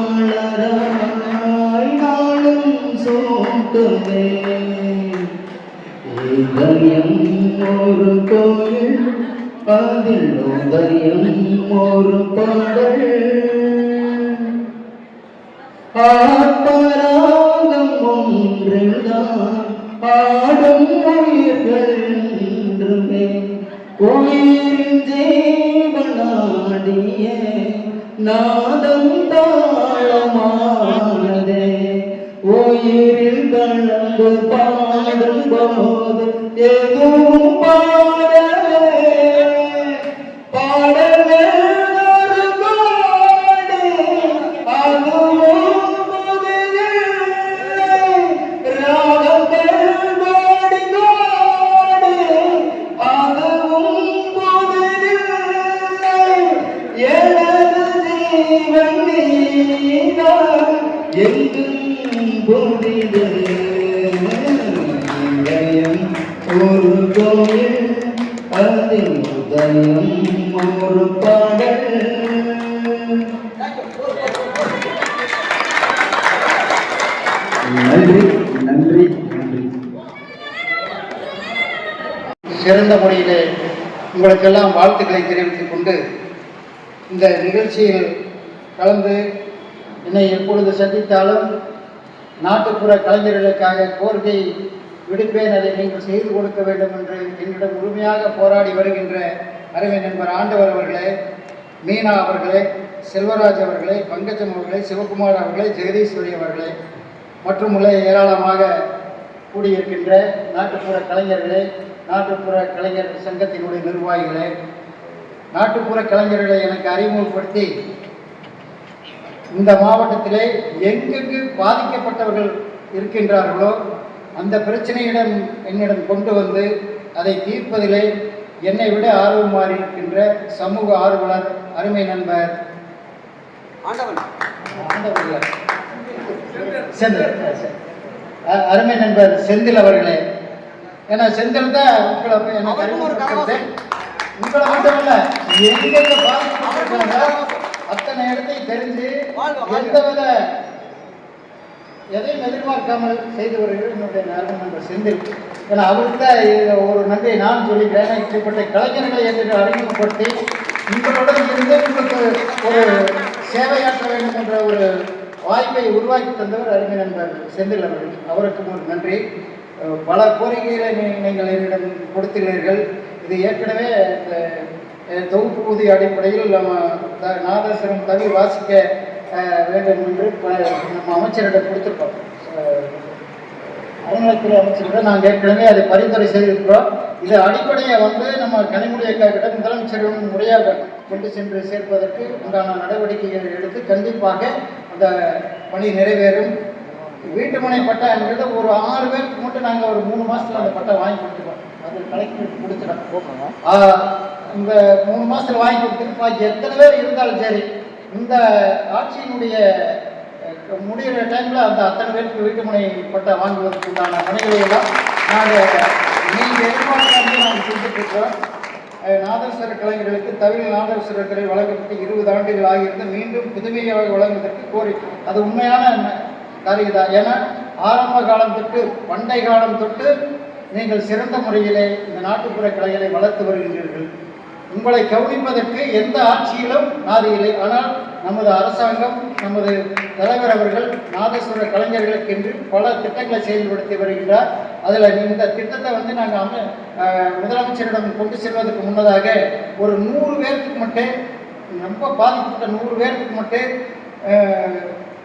மலராய் நானும் சூட்டுவேன். இதயம் ஒரு கோயில் அதில் உதயம் ஒரு பாடல் ஆப்பராகம் ஒன்றுதான் ஆடும் உயிர்கள் என்றுமே உயிரின் ஜீவனாடிய நாதம் தாளமானதே உயிரில் கலந்து பாடும் போது எதுவும் பாடவே ஒரு கோயில் அதில் உதயம் ஒரு பாடல். நன்றி நன்றி நன்றி. சிறந்த முறையிலே உங்களுக்கெல்லாம் வாழ்த்துக்களை தெரிவித்துக் கொண்டு இந்த நிகழ்ச்சியில் கலந்து என்னை எப்பொழுது சந்தித்தாலும் நாட்டுப்புற கலைஞர்களுக்காக கோரிக்கை விடுப்பேன் அதை நீங்கள் செய்து கொடுக்க வேண்டும் என்று என்னிடம் உரிமையாக போராடி வருகின்ற அருமை நண்பர் ஆண்டவர் அவர்களே மீனா அவர்களே செல்வராஜ் அவர்களே பங்கஜம் அவர்களே சிவகுமார் அவர்களே ஜெகதீஸ்வரி அவர்களே மற்றும் உள்ள ஏராளமாக கூடியிருக்கின்ற நாட்டுப்புற கலைஞர்களே நாட்டுப்புற கலைஞர் சங்கத்தினுடைய நிர்வாகிகளே நாட்டுப்புற கலைஞர்களை எனக்கு அறிமுகப்படுத்தி இந்த மாவட்டத்திலே எங்கெங்கு பாதிக்கப்பட்டவர்கள் இருக்கின்றார்களோ அந்த பிரச்சனையிடம் என்னிடம் கொண்டு வந்து அதை தீர்ப்பதிலே என்னை விட ஆர்வமாறி இருக்கின்ற சமூக ஆர்வலர் அருமை நண்பர். செந்தில். அருமை நண்பர் செந்தில் அவர்களே. ஏன்னா செந்தில் தான் உங்களை. உங்களை மட்டும் இல்ல எங்கெங்க பாதிக்கப்பட்டிருக்காங்களோ அத்தனை இடத்தையும் தெரிஞ்சு எந்தவித எதையும் எதிர்பார்க்காமல் செய்து என்னுடைய அருமை என்ற செந்தில் ஏன்னா அவருக்கு தான் ஒரு நன்றியை நான் சொல்லிக்கிறேன். இப்படிப்பட்ட கலைஞர்களை என்று அறிமுகப்படுத்தி உங்களுடன் இருந்து உங்களுக்கு ஒரு சேவையாற்ற வேண்டும் என்ற ஒரு வாய்ப்பை உருவாக்கி தந்தவர் அறிஞர் நண்பர் செந்தில் அவர்கள். அவருக்கும் ஒரு நன்றி. பல கோரிக்கைகளை நீங்கள் என்னிடம் கொடுத்துள்ளீர்கள் இது ஏற்கனவே இந்த தொகுப்பு ஊதிய அடிப்படையில் நம்ம த- நாதஸ்வரம் தவி வாசிக்க வேண்டும் என்று நம்ம அமைச்சரிடம் கொடுத்துருக்கோம். அறநிலைத்துறை அமைச்சரிடம் நாங்கள் ஏற்கனவே அதை பரிந்துரை செய்திருக்கிறோம். இது அடிப்படையை வந்து நம்ம கனிமொழி அக்காக்கிட்ட முதலமைச்சரிடம் முறையாக கொண்டு சென்று சேர்ப்பதற்கு உண்டான நடவடிக்கைகள் எடுத்து கண்டிப்பாக அந்த பணி நிறைவேறும். வீட்டுமனை பட்டா என்கிறது ஒரு ஆறு பேருக்கு மட்டும் நாங்கள் ஒரு மூணு மாசத்துல அந்த பட்டா வாங்கி கொடுத்துருக்கோம். அது கலெக்டர் கொடுத்துட்டோம். இந்த மூணு மாசத்துல வாங்கி கொடுத்துட்டு எத்தனை பேர் இருந்தாலும் சரி இந்த ஆட்சியினுடைய முடிகிற டைம்ல அந்த அத்தனை பேருக்கு வீட்டுமனை பட்டா வாங்குவதற்கு உண்டான பணிகளை எல்லாம் நாங்கள் நீங்கள் எதிர்பார்க்காமலே நாங்கள் செஞ்சுட்டு இருக்கிறோம் அஹ், நாதஸ்வர கலைஞர்களுக்கு தமிழ் கலை வழங்கப்பட்டு இருபது ஆண்டுகள் ஆகியிருந்து மீண்டும் புதுமையாக வழங்குவதற்கு கோரி அது உண்மையான காரியம் தான். ஏன்னா ஆரம்ப காலம் தொட்டு பண்டை காலம் தொட்டு நீங்கள் சிறந்த முறையிலே இந்த நாட்டுப்புற கலைகளை வளர்த்து வருகின்றீர்கள் உங்களை கவனிப்பதற்கு எந்த ஆட்சியிலும் நாடு இல்லை. ஆனால் நமது அரசாங்கம் நமது தலைவர் அவர்கள் நாதேஸ்வரர் கலைஞர்களுக்கு என்று பல திட்டங்களை செயல்படுத்தி வருகின்றார் அதில் இந்த திட்டத்தை வந்து நாங்கள் அம முதலமைச்சரிடம் கொண்டு செல்வதற்கு முன்னதாக ஒரு நூறு பேருக்கு மட்டும் ரொம்ப பாதிக்கப்பட்ட நூறு பேருக்கு மட்டும்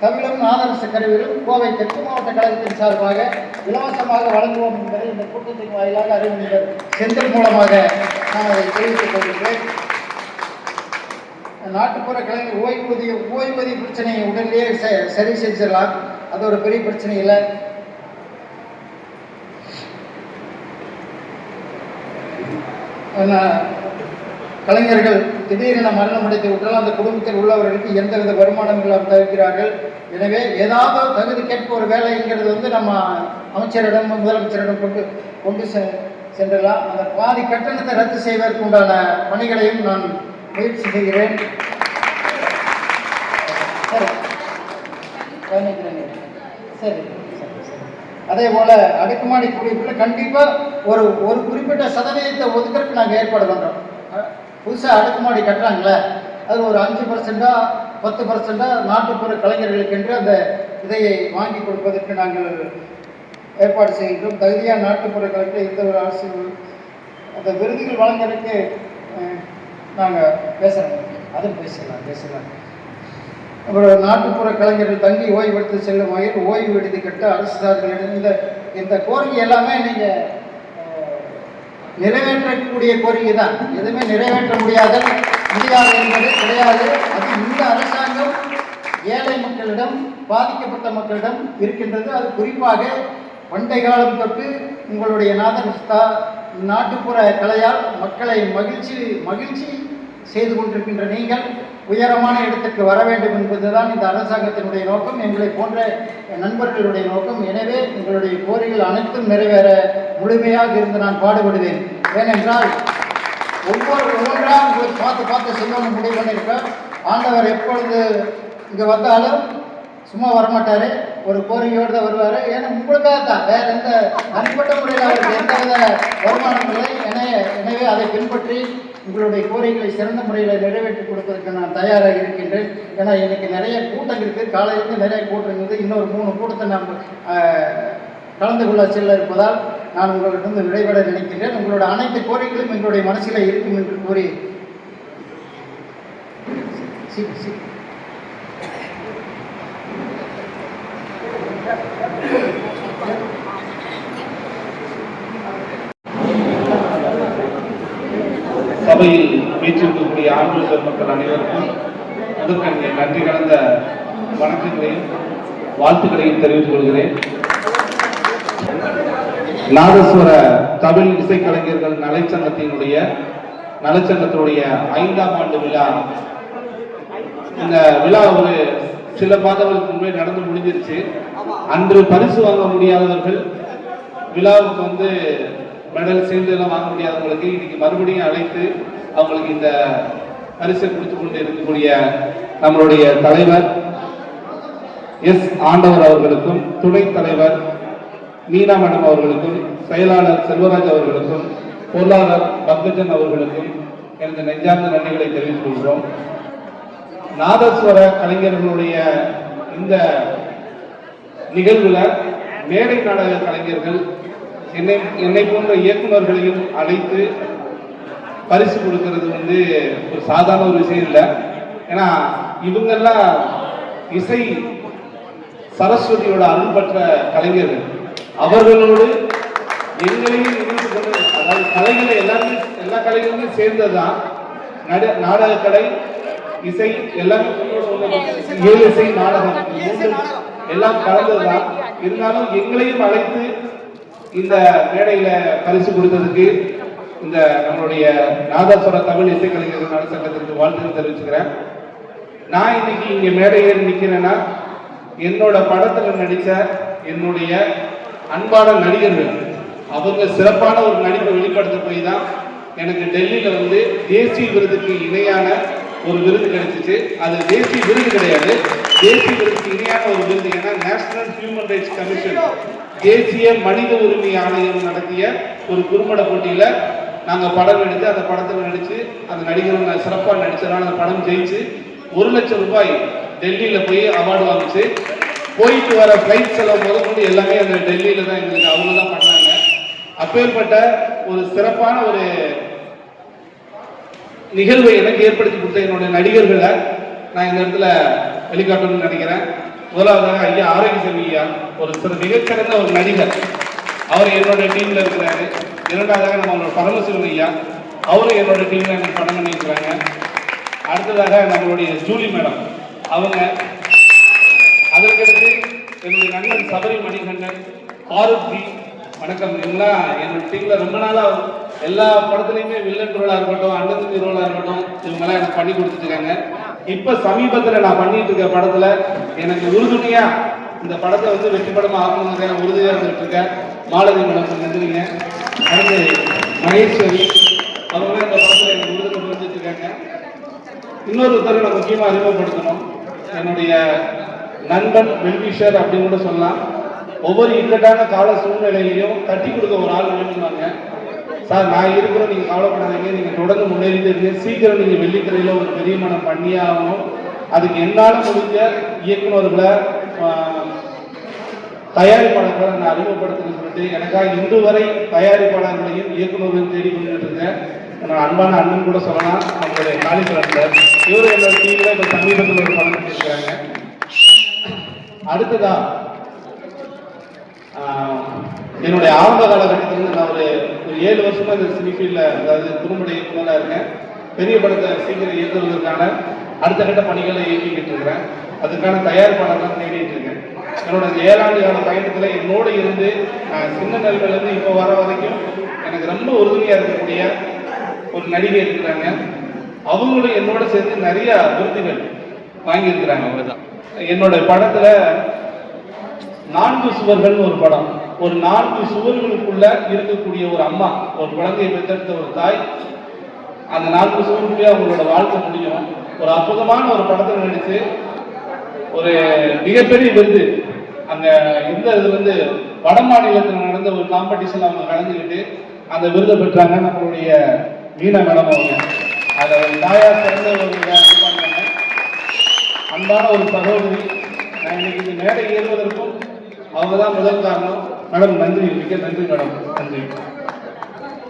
தமிழும் நாதரசு கருவிகளும் கோவை தெற்கு மாவட்ட கழகத்தின் சார்பாக இலவசமாக வழங்குவோம் என்பதை இந்த கூட்டத்தின் வாயிலாக அறிவிந்தர் செந்தில் மூலமாக நான் அதை தெரிவித்துக் கொள்கிறேன் நாட்டுப்புற கலைஞர் ஓய்வூதிய ஓய்வூதிய பிரச்சனையை உடனடியே ச- சரி செஞ்சிடலாம். அது ஒரு பெரிய பிரச்சனை இல்லை. கலைஞர்கள் திடீரென மரணம் அடைத்து விட்டால் அந்த குடும்பத்தில் உள்ளவர்களுக்கு எந்தவித வருமானம் இல்லாமல் தவிர்க்கிறார்கள். எனவே ஏதாவது தகுதி கேட்ப ஒரு வேலைங்கிறது வந்து நம்ம அமைச்சரிடம் முதலமைச்சரிடம் கொண்டு கொண்டு சென்றலாம். அந்த பாதி கட்டணத்தை ரத்து செய்வதற்கு உண்டான பணிகளையும் நான் முயற்சி செய்கிறேன். சரி. சரி சரி சரி. அதே போல அடுக்குமாடி குடியிருப்பில் கண்டிப்பாக ஒரு ஒரு குறிப்பிட்ட சதவீதத்தை ஒதுக்கிறதுக்கு நாங்கள் ஏற்பாடு பண்ணுறோம் புதுசாக அடுக்குமாடி கட்டுறாங்களே அது ஒரு அஞ்சு பர்சண்டா பத்து பர்சண்டா நாட்டுப்புற கலைஞர்களுக்கு என்று அந்த இதையை வாங்கி கொடுப்பதற்கு நாங்கள் ஏற்பாடு செய்கின்றோம். தகுதியான நாட்டுப்புற கலைஞர் இந்த ஒரு அரசு அந்த விருதுகள் வழங்குறதுக்கு நாங்கள் பேசுகிறோம் அதுவும் பேசலாம் பேசலாம். அப்புறம் நாட்டுப்புற கலைஞர்கள் தங்கி ஓய்வெடுத்து செல்லும் வகையில் ஓய்வு எடுத்து கட்ட அரசு சார்பில் இந்த இந்த கோரிக்கை எல்லாமே நீங்கள் நிறைவேற்றக்கூடிய கோரிக்கை தான். எதுவுமே நிறைவேற்ற முடியாத. முடியாது என்பது கிடையாது. அது இந்த அரசாங்கம் ஏழை மக்களிடம் பாதிக்கப்பட்ட மக்களிடம் இருக்கின்றது. அது குறிப்பாக பண்டை காலம் தொட்டு உங்களுடைய நாதன் நாட்டுப்புற கலையால் மக்களை மகிழ்ச்சி மகிழ்ச்சி செய்து கொண்டிருக்கின்ற நீங்கள் உயரமான இடத்துக்கு வர வேண்டும் என்பதுதான் இந்த அரசாங்கத்தினுடைய நோக்கம் எங்களை போன்ற நண்பர்களுடைய நோக்கம். எனவே உங்களுடைய கோரிகள் அனைத்தும் நிறைவேற முழுமையாக இருந்து நான் பாடுபடுவேன். ஏனென்றால் ஒவ்வொரு ஒவ்வொன்றாக உங்களுக்கு பார்த்து பார்த்து செய்யணும் முடிவு பண்ணியிருக்கேன் ஆண்டவர் எப்பொழுது இங்கே வந்தாலும் சும்மா வரமாட்டார். ஒரு கோரிக்கையோடு தான் வருவார். ஏன்னா உங்களுக்காக தான் வேற எந்த தனிப்பட்ட முறையில் அவருக்கு எந்தவித வருமானம் இல்லை. எனவே எனவே அதை பின்பற்றி உங்களுடைய கோரிக்கைகளை சிறந்த முறையில் நிறைவேற்றி கொடுப்பதற்கு நான் தயாராக இருக்கின்றேன். ஏன்னா எனக்கு நிறைய கூட்டம் இருக்குது காலையிலேருந்து நிறைய கூட்டம் இருக்குது. இன்னொரு மூணு கூட்டத்தை நாம் கலந்து கொள்ள செல்ல இருப்பதால் நான் உங்களிடம் விடைபெற நினைக்கின்றேன். உங்களோட அனைத்து கோரிக்கைகளும் எங்களுடைய மனசில் இருக்கும் என்று கூறி சரி சரி வீச்சிருக்கக்கூடிய வீற்றிருக்கக்கூடிய ஆண்கள் பெருமக்கள் அனைவருக்கும் முதற்கண் நன்றி கலந்த வணக்கங்களையும் வாழ்த்துக்களையும் தெரிவித்துக் கொள்கிறேன். நாதஸ்வர தமிழ் இசைக்கலைஞர்கள் நலைச்சங்கத்தினுடைய நலச்சங்கத்தினுடைய ஐந்தாம் ஆண்டு விழா. இந்த விழா ஒரு சில மாதங்களுக்கு முன்பே நடந்து முடிஞ்சிருச்சு. அன்று பரிசு வாங்க முடியாதவர்கள் விழாவுக்கு வந்து மெடல் சேர்ந்து எல்லாம் வாங்க முடியாதவங்களுக்கு இன்னைக்கு மறுபடியும் அழைத்து அவங்களுக்கு இந்த பரிசை கொடுத்து கொண்டு இருக்கக்கூடிய நம்மளுடைய தலைவர் எஸ். ஆண்டவர் அவர்களுக்கும் துணைத் தலைவர் மீனா மேடம் அவர்களுக்கும் செயலாளர் செல்வராஜ் அவர்களுக்கும் பொருளாளர் பங்கஜன் அவர்களுக்கும் எனது நெஞ்சார்ந்த நன்றிகளை தெரிவித்துக் கொள்கிறோம். நாதஸ்வர கலைஞர்களுடைய இந்த நிகழ்வுல மேடை நாடக கலைஞர்கள் என்னை என்னை போன்ற இயக்குநர்களையும் அழைத்து பரிசு கொடுக்கறது வந்து ஒரு சாதாரண ஒரு விஷயம் இல்லை. ஏன்னா இவங்கெல்லாம் இசை சரஸ்வதியோட அருள் பெற்ற கலைஞர்கள். அவர்களோடு எங்களையும் அதாவது கலைகளை எல்லாருமே எல்லா கலைகளுமே சேர்ந்ததுதான். நட நாடக கலை இசை எல்லாமே ஏழு இசை நாடகம் எல்லாம் மூன்று எல்லாம் கலந்ததுதான். இருந்தாலும் எங்களையும் அழைத்து இந்த மேடையில பரிசு கொடுத்ததுக்கு இந்த நம்மளுடைய நாதாசுர தமிழ் இசைக்கலைஞர்கள் நல சங்கத்திற்கு வாழ்த்து தெரிவிச்சுக்கிறேன். நான் இன்னைக்கு இங்கே மேடையில் நிற்கிறேன்னா என்னோட படத்தில் நடித்த என்னுடைய அன்பான நடிகர்கள் அவங்க சிறப்பான ஒரு நடிப்பை வெளிப்படுத்த போய் தான் எனக்கு டெல்லியில் வந்து தேசிய விருதுக்கு இணையான ஒரு விருது கிடைச்சிச்சு. அது தேசிய விருது கிடையாது. தேசிய விருதுக்கு இணையான ஒரு விருது ஏன்னா நேஷனல் ஹியூமன் ரைட்ஸ் கமிஷன் தேசிய மனித உரிமை ஆணையம் நடத்திய ஒரு குறும்பட போட்டியில நாங்கள் படம் எடுத்து அந்த படத்தில் நடித்து அந்த நடிகர் நான் நடித்ததுனால அந்த படம் ஜெயிச்சு ஒரு லட்சம் ரூபாய் டெல்லியில் போய் அவார்டு வாங்கிச்சு. போயிட்டு வர ஃப்ளைட் செலவு முதற்கொண்டு எல்லாமே அந்த டெல்லியில் தான் எங்களுக்கு அவங்க தான் பண்ணாங்க. அப்பேற்பட்ட ஒரு சிறப்பான ஒரு நிகழ்வை எனக்கு ஏற்படுத்தி கொடுத்த என்னுடைய நடிகர்களை நான் இந்த இடத்துல வெளிக்காட்டணும்னு நினைக்கிறேன். முதலாவதாக ஐயா ஆரோக்கிய ஐயா ஒரு சிற மிகச்சிறந்த ஒரு நடிகர். அவர் என்னோட டீம்ல இருக்கிறாரு. இரண்டாவதாக நம்மளோட பரமசிவன் ஐயா அவரும் என்னோட டீம்ல எனக்கு படம் பண்ணியிருக்கிறாங்க. அடுத்ததாக நம்மளுடைய ஜூலி மேடம். அவங்க அதற்கடுத்து என்னுடைய நண்பன் சபரி மணிகண்டன் ஆருத்வி வணக்கம். எல்லாம் என்னோட டீம்ல ரொம்ப நாளா எல்லா படத்துலையுமே வில்லன் ரோலா இருக்கட்டும் அண்ணன் தம்பி ரோலா இருக்கட்டும் இவங்கெல்லாம் எனக்கு பண்ணி கொடுத்துருக்காங்க. இப்ப சமீபத்துல நான் பண்ணிட்டு இருக்க படத்துல எனக்கு உறுதுணையா இந்த படத்தை வந்து வெற்றி படமா ஆக்கணுங்க உறுதியாக இருந்துட்டு இருக்கேன். மாலதி மேடம் நன்றிங்க. அடுத்து மகேஸ்வரி. அவங்க இந்த படத்துல எனக்கு உறுதுணை புரிஞ்சிட்டு இருக்காங்க இன்னொரு தடவை நான் முக்கியமாக அறிமுகப்படுத்தணும். என்னுடைய நண்பன் வெல்விஷர் அப்படின்னு கூட சொல்லலாம். ஒவ்வொரு இக்கட்டான கால சூழ்நிலையிலையும் தட்டி கொடுக்க ஒரு ஆள் வேணும்னாங்க சார் நான் இருக்கிறோம் நீங்கள் கவலைப்படாதீங்க. நீங்கள் தொடர்ந்து முன்னேறிட்டு இருங்க. சீக்கிரம் நீங்கள் வெள்ளித்திரையில ஒரு பெரிய மனம் பண்ணியே ஆகணும். அதுக்கு என்னால் முடிஞ்ச இயக்குநர்களை தயாரிப்பாளர்களை நான் அறிமுகப்படுத்துன்னு சொல்லிட்டு எனக்காக இன்று வரை தயாரிப்பாளர்களையும் இயக்குநர்களையும் தேடி கொண்டுட்டு இருக்கேன் அன்பான அண்ணன் கூட சொல்லலாம். நம்மளுடைய காளீஸ்வரன் சார் இவரு என்னோட டீம்ல இப்ப சமீபத்தில் ஒரு படம் பண்ணியிருக்கிறாங்க. அடுத்ததா என்னுடைய ஆரம்ப காலகட்டத்தில் நான் ஒரு ஒரு ஏழு வருஷமா இந்த சினி அதாவது குறும்பட இயக்குநராக இருக்கேன். பெரிய படத்தை சீக்கிரம் இயக்குவதற்கான அடுத்த கட்ட பணிகளை இயக்கிக்கிட்டு இருக்கிறேன். அதுக்கான தயாரிப்பாளர்கள் தேடிட்டு இருக்கேன். என்னோட இந்த ஏழாண்டு கால பயணத்துல என்னோட இருந்து சின்ன நெல்வேல இருந்து இப்போ வர வரைக்கும் எனக்கு ரொம்ப உறுதுணையா இருக்கக்கூடிய ஒரு நடிகை இருக்கிறாங்க அவங்களும் என்னோட சேர்ந்து நிறைய விருதுகள் வாங்கியிருக்கிறாங்க. என்னோட படத்துல நான்கு சுவர்கள் ஒரு படம். ஒரு நான்கு சுவர்களுக்குள்ள இருக்கக்கூடிய ஒரு அம்மா ஒரு குழந்தையை பெற்றெடுத்த ஒரு தாய். அந்த நான்கு சுவர்களுக்குள்ளே அவங்களோட வாழ்க்கை முடியும். ஒரு அற்புதமான ஒரு படத்தில் நடிச்சு ஒரு மிகப்பெரிய விருது. அங்கே இந்த இது வந்து வட மாநிலத்தில் நடந்த ஒரு காம்படிஷன் அவங்க கலந்துக்கிட்டு அந்த விருதை பெற்றாங்க நம்மளுடைய மீனா மேடம் அவங்க. அதை ஒரு தாயா சிறந்த அன்பான ஒரு சகோதரி நான் இன்னைக்கு இந்த மேடை ஏறுவதற்கும் அவங்க தான் முதல் காரணம். மேடம் நன்றி. மிக்க நன்றி மேடம். நன்றி.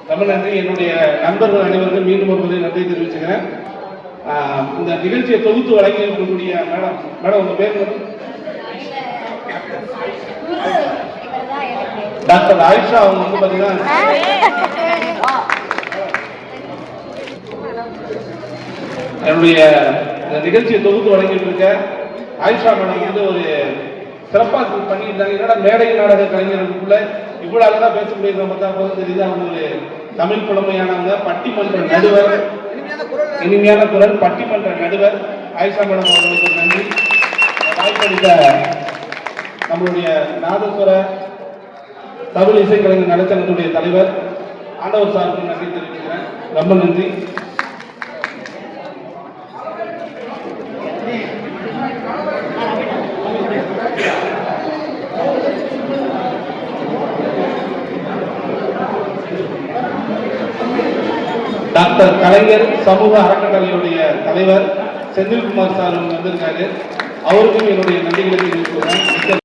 ரொம்ப நன்றி. என்னுடைய நண்பர்கள் அனைவருக்கும் மீண்டும் ஒரு முறை நன்றி தெரிவிச்சுக்கிறேன். இந்த நிகழ்ச்சியை தொகுத்து வழங்கி இருக்கக்கூடிய மேடம் மேடம் உங்க பேர் என்ன? டாக்டர் ஆயிஷா அவங்க வந்து பார்த்தீங்கன்னா என்னுடைய நிகழ்ச்சியை தொகுத்து வழங்கிட்டு இருக்க ஆயிஷா மேடம் வந்து ஒரு சிறப்பாக பண்ணியிருந்தாங்க என்னடா மேடை நாடக கலைஞர்களுக்குள்ள இவ்வளவு அழகா பேச முடியுது பார்த்தா போதும் தெரியுது. அவங்க ஒரு தமிழ் புலமையானவங்க பட்டிமன்ற நடுவர். இனிமையான குரல் பட்டிமன்ற நடுவர். ஆயிஷா மேடம் அவர்களுக்கு நன்றி. வாய்ப்பளித்த நம்மளுடைய நாதஸ்வர தமிழ் இசைக்கலைஞர் நலச்சங்கத்துடைய தலைவர் ஆண்டவர் சாருக்கு நன்றி தெரிவிக்கிறேன் ரொம்ப நன்றி. டாக்டர் கலைஞர் சமூக அறக்கட்டளையுடைய தலைவர் செந்தில்குமார் சார் வந்திருக்காரு. அவருக்கும் என்னுடைய நன்றிகளை தெரிவிக்கிறேன்